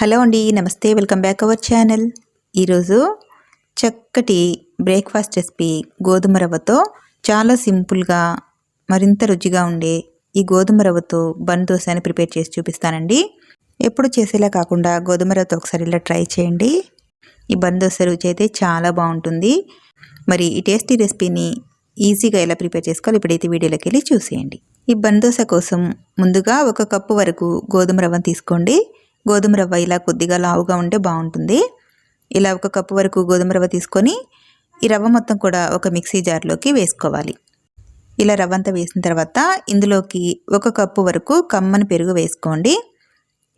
Hello అండి నమస్తే welcome back our channel. ఈరోజు చక్కటి బ్రేక్ఫాస్ట్ రెసిపీ గోధుమ రవ్వతో చాలా సింపుల్గా మరింత రుచిగా ఉండే ఈ గోధుమ రవ్వతో బన్ దోశని ప్రిపేర్ చేసి చూపిస్తానండి. ఎప్పుడు చేసేలా కాకుండా గోధుమ రవ్వతో ఒకసారి ఇలా ట్రై చేయండి. ఈ బన్ దోశ రుచి అయితే చాలా బాగుంటుంది. మరి ఈ టేస్టీ రెసిపీని ఈజీగా ఎలా ప్రిపేర్ చేసుకోవాలి ఇప్పుడైతే వీడియోలోకి వెళ్ళి చూసేయండి. ఈ బన్ దోశ కోసం ముందుగా ఒక కప్పు వరకు గోధుమ రవ్వను తీసుకోండి. గోధుమ రవ్వ ఇలా కొద్దిగా లావుగా ఉంటే బాగుంటుంది. ఇలా ఒక కప్పు వరకు గోధుమ రవ్వ తీసుకొని ఈ రవ్వ మొత్తం కూడా ఒక మిక్సీ జార్లోకి వేసుకోవాలి. ఇలా రవ్వ అంతా వేసిన తర్వాత ఇందులోకి ఒక కప్పు వరకు కమ్మని పెరుగు వేసుకోండి.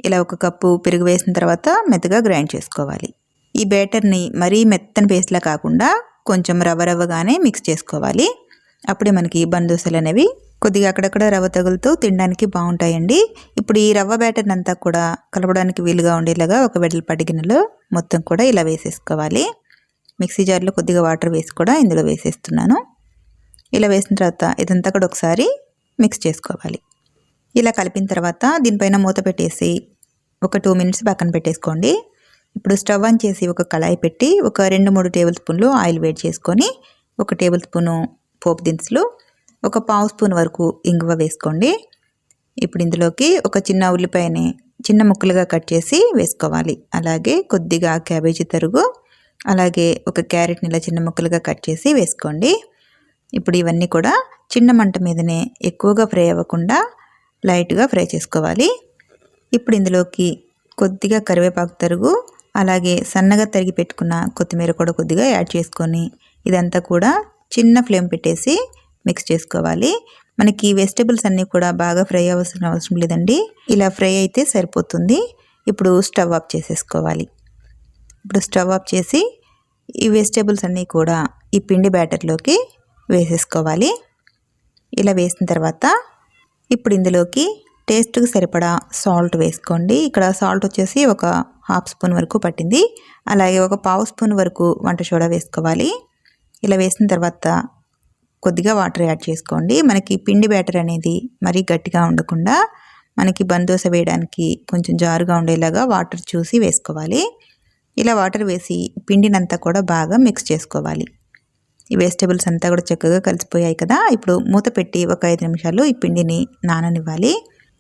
ఇలా ఒక కప్పు పెరుగు వేసిన తర్వాత మెత్తగా గ్రైండ్ చేసుకోవాలి. ఈ బ్యాటర్ని మరీ మెత్తని పేస్ట్లా కాకుండా కొంచెం రవ్వ రవ్వగానే మిక్స్ చేసుకోవాలి. అప్పుడే మనకి బందోసలు అనేవి కొద్దిగా అక్కడక్కడ రవ్వ తగులుతూ తినడానికి బాగుంటాయండి. ఇప్పుడు ఈ రవ్వ బ్యాటర్ని అంతా కూడా కలపడానికి వీలుగా ఉండేలాగా ఒక వెడల్పాటి గిన్నెలో మొత్తం కూడా ఇలా వేసేసుకోవాలి. మిక్సీ జార్లో కొద్దిగా వాటర్ వేసి కూడా ఇందులో వేసేస్తున్నాను. ఇలా వేసిన తర్వాత ఇదంతా కూడా ఒకసారి మిక్స్ చేసుకోవాలి. ఇలా కలిపిన తర్వాత దీనిపైన మూత పెట్టేసి ఒక టూ మినిట్స్ పక్కన పెట్టేసుకోండి. ఇప్పుడు స్టవ్ ఆన్ చేసి ఒక కళాయి పెట్టి ఒక రెండు మూడు టేబుల్ స్పూన్లు ఆయిల్ వేడి చేసుకొని ఒక టేబుల్ స్పూను పోపు దినుసులు ఒక పావు స్పూన్ వరకు ఇంగువ వేసుకోండి. ఇప్పుడు ఇందులోకి ఒక చిన్న ఉల్లిపాయని చిన్న ముక్కలుగా కట్ చేసి వేసుకోవాలి. అలాగే కొద్దిగా క్యాబేజీ తరుగు అలాగే ఒక క్యారెట్ని ఇలా చిన్న ముక్కలుగా కట్ చేసి వేసుకోండి. ఇప్పుడు ఇవన్నీ కూడా చిన్న మంట మీదనే ఎక్కువగా ఫ్రై అవ్వకుండా లైట్గా ఫ్రై చేసుకోవాలి. ఇప్పుడు ఇందులోకి కొద్దిగా కరివేపాకు తరుగు అలాగే సన్నగా తరిగి పెట్టుకున్న కొత్తిమీర కూడా కొద్దిగా యాడ్ చేసుకొని ఇదంతా కూడా చిన్న ఫ్లేమ్ పెట్టేసి మిక్స్ చేసుకోవాలి. మనకి వెజిటేబుల్స్ అన్నీ కూడా బాగా ఫ్రై అవ్వాల్సిన అవసరం లేదండి. ఇలా ఫ్రై అయితే సరిపోతుంది. ఇప్పుడు స్టవ్ ఆఫ్ చేసేసుకోవాలి. ఇప్పుడు స్టవ్ ఆఫ్ చేసి ఈ వెజిటేబుల్స్ అన్నీ కూడా ఈ పిండి బ్యాటర్లోకి వేసేసుకోవాలి. ఇలా వేసిన తర్వాత ఇప్పుడు ఇందులోకి టేస్ట్కి సరిపడా సాల్ట్ వేసుకోండి. ఇక్కడ సాల్ట్ వచ్చేసి ఒక హాఫ్ స్పూన్ వరకు పట్టింది. అలాగే ఒక పావు స్పూన్ వరకు వంట సోడా వేసుకోవాలి. ఇలా వేసిన తర్వాత కొద్దిగా వాటర్ యాడ్ చేసుకోండి. మనకి పిండి బ్యాటర్ అనేది మరీ గట్టిగా ఉండకుండా మనకి బందోస వేయడానికి కొంచెం జారుగా ఉండేలాగా వాటర్ చూసి వేసుకోవాలి. ఇలా వాటర్ వేసి పిండినంతా కూడా బాగా మిక్స్ చేసుకోవాలి. ఈ వెజిటేబుల్స్ అంతా కూడా చక్కగా కలిసిపోయాయి కదా. ఇప్పుడు మూత పెట్టి ఒక ఐదు నిమిషాలు ఈ పిండిని నాననివ్వాలి.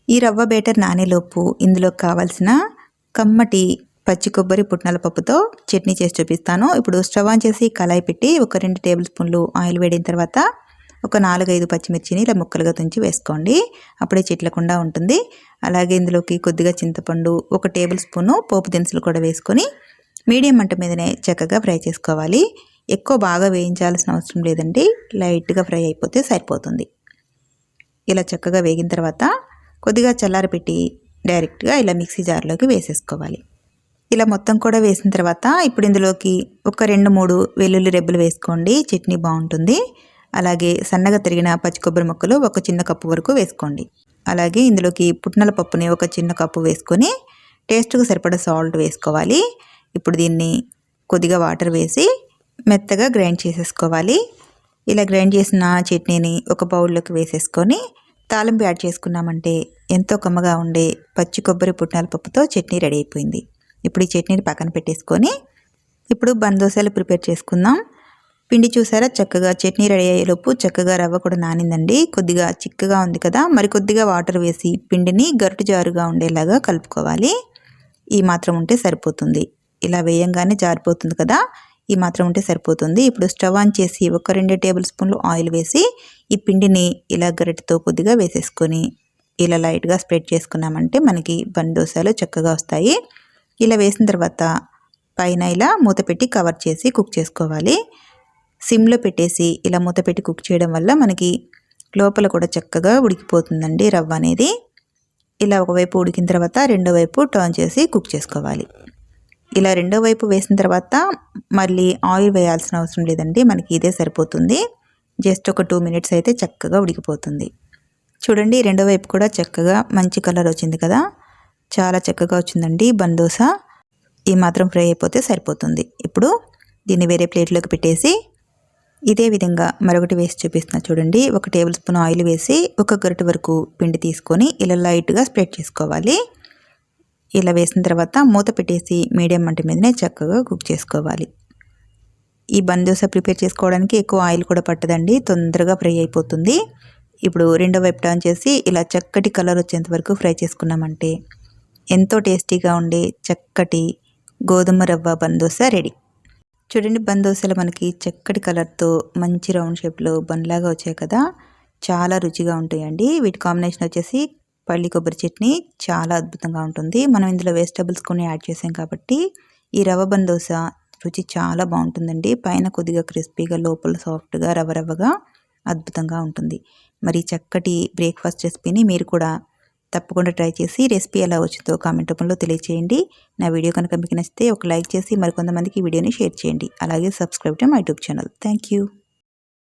ఈ రవ్వ బేటర్ నానేలోపు ఇందులో కావాల్సిన కమ్మటి పచ్చి కొబ్బరి పుట్నాల పప్పుతో చట్నీ చేసి చూపిస్తాను. ఇప్పుడు స్టవ్ ఆన్ చేసి కళాయి పెట్టి ఒక రెండు టేబుల్ స్పూన్లు ఆయిల్ వేడిన తర్వాత ఒక నాలుగైదు పచ్చిమిర్చిని ఇలా ముక్కలుగా తుంచి వేసుకోండి. అప్పుడే చిట్లకుండా ఉంటుంది. అలాగే ఇందులోకి కొద్దిగా చింతపండు ఒక టేబుల్ స్పూను పోపు దినుసులు కూడా వేసుకొని మీడియం మంట మీదనే చక్కగా ఫ్రై చేసుకోవాలి. ఎక్కువ బాగా వేయించాల్సిన అవసరం లేదండి. లైట్గా ఫ్రై అయిపోతే సరిపోతుంది. ఇలా చక్కగా వేగిన తర్వాత కొద్దిగా చల్లారపెట్టి డైరెక్ట్గా ఇలా మిక్సీ జార్లోకి వేసేసుకోవాలి. ఇలా మొత్తం కూడా వేసిన తర్వాత ఇప్పుడు ఇందులోకి ఒక రెండు మూడు వెల్లుల్లి రెబ్బలు వేసుకోండి. చట్నీ బాగుంటుంది. అలాగే సన్నగా తిరిగిన పచ్చి కొబ్బరి ముక్కలు ఒక చిన్న కప్పు వరకు వేసుకోండి. అలాగే ఇందులోకి పుట్నల పప్పుని ఒక చిన్న కప్పు వేసుకొని టేస్ట్కి సరిపడా సాల్ట్ వేసుకోవాలి. ఇప్పుడు దీన్ని కొద్దిగా వాటర్ వేసి మెత్తగా గ్రైండ్ చేసేసుకోవాలి. ఇలా గ్రైండ్ చేసిన చట్నీని ఒక బౌల్లోకి వేసేసుకొని తాలింపు యాడ్ చేసుకున్నామంటే ఎంతో కమ్మగా ఉండే పచ్చి కొబ్బరి పుట్నాల పప్పుతో చట్నీ రెడీ అయిపోయింది. ఇప్పుడు ఈ చట్నీని పక్కన పెట్టేసుకొని ఇప్పుడు బందోసాలు ప్రిపేర్ చేసుకుందాం. పిండి చూసారా? చక్కగా చట్నీ రెడీ అయ్యేలోపు చక్కగా రవ్వ కూడా నానిందండి. కొద్దిగా చిక్కగా ఉంది కదా మరి కొద్దిగా వాటర్ వేసి పిండిని గరుటు జారుగా ఉండేలాగా కలుపుకోవాలి. ఈ మాత్రం ఉంటే సరిపోతుంది. ఇలా వేయంగానే జారిపోతుంది కదా ఈ మాత్రం ఉంటే సరిపోతుంది. ఇప్పుడు స్టవ్ ఆన్ చేసి ఒక రెండు టేబుల్ స్పూన్లు ఆయిల్ వేసి ఈ పిండిని ఇలా గరిటతో కొద్దిగా వేసేసుకొని ఇలా లైట్గా స్ప్రెడ్ చేసుకున్నామంటే మనకి బండి దోశలు చక్కగా వస్తాయి. ఇలా వేసిన తర్వాత పైన ఇలా మూత పెట్టి కవర్ చేసి కుక్ చేసుకోవాలి. సిమ్లో పెట్టేసి ఇలా మూత పెట్టి కుక్ చేయడం వల్ల మనకి లోపల కూడా చక్కగా ఉడికిపోతుందండి రవ్వ అనేది. ఇలా ఒకవైపు ఉడికిన తర్వాత రెండో వైపు టర్న్ చేసి కుక్ చేసుకోవాలి. ఇలా రెండో వైపు వేసిన తర్వాత మళ్ళీ ఆయిల్ వేయాల్సిన అవసరం లేదండి మనకి ఇదే సరిపోతుంది. జస్ట్ ఒక టూ మినిట్స్ అయితే చక్కగా ఉడికిపోతుంది. చూడండి రెండో వైపు కూడా చక్కగా మంచి కలర్ వచ్చింది కదా. చాలా చక్కగా వచ్చిందండి బందోస ఈ మాత్రం ఫ్రై అయిపోతే సరిపోతుంది. ఇప్పుడు దీన్ని వేరే ప్లేట్లోకి పెట్టేసి ఇదే విధంగా మరొకటి వేసి చూపిస్తున్నా చూడండి. ఒక టేబుల్ స్పూన్ ఆయిల్ వేసి ఒక గరిట వరకు పిండి తీసుకొని ఇలా లైట్గా స్ప్రెడ్ చేసుకోవాలి. ఇలా వేసిన తర్వాత మూత పెట్టేసి మీడియం మంట మీదనే చక్కగా కుక్ చేసుకోవాలి. ఈ బందోస ప్రిపేర్ చేసుకోవడానికి ఎక్కువ ఆయిల్ కూడా పట్టదండి. తొందరగా ఫ్రై అయిపోతుంది. ఇప్పుడు రెండో వైపు టర్న్ చేసి ఇలా చక్కటి కలర్ వచ్చేంత వరకు ఫ్రై చేసుకున్నామంటే ఎంతో టేస్టీగా ఉండే చక్కటి గోధుమ రవ్వ బందోస రెడీ. చూడండి బందోసలు మనకి చక్కటి కలర్తో మంచి రౌండ్ షేప్లో బండ్లాగా వచ్చాయి కదా. చాలా రుచిగా ఉంటాయండి. వీటి కాంబినేషన్ వచ్చేసి పల్లి కొబ్బరి చట్నీ చాలా అద్భుతంగా ఉంటుంది. మనం ఇందులో వెజిటబుల్స్ కొన్ని యాడ్ చేసాం కాబట్టి ఈ రవ్వ బందోస రుచి చాలా బాగుంటుందండి. పైన కొద్దిగా క్రిస్పీగా లోపల సాఫ్ట్గా రవ్వ రవ్వగా అద్భుతంగా ఉంటుంది. మరి చక్కటి బ్రేక్ఫాస్ట్ రెసిపీని మీరు కూడా తప్పకుండా ట్రై చేసి రెసిపీ ఎలా వచ్చిందో కామెంట్ రూపంలో తెలియజేయండి నా వీడియో కనుక మీకు నచ్చితే ఒక లైక్ చేసి మరికొంతమందికి వీడియోని షేర్ చేయండి. అలాగే subscribe to my YouTube channel. Thank you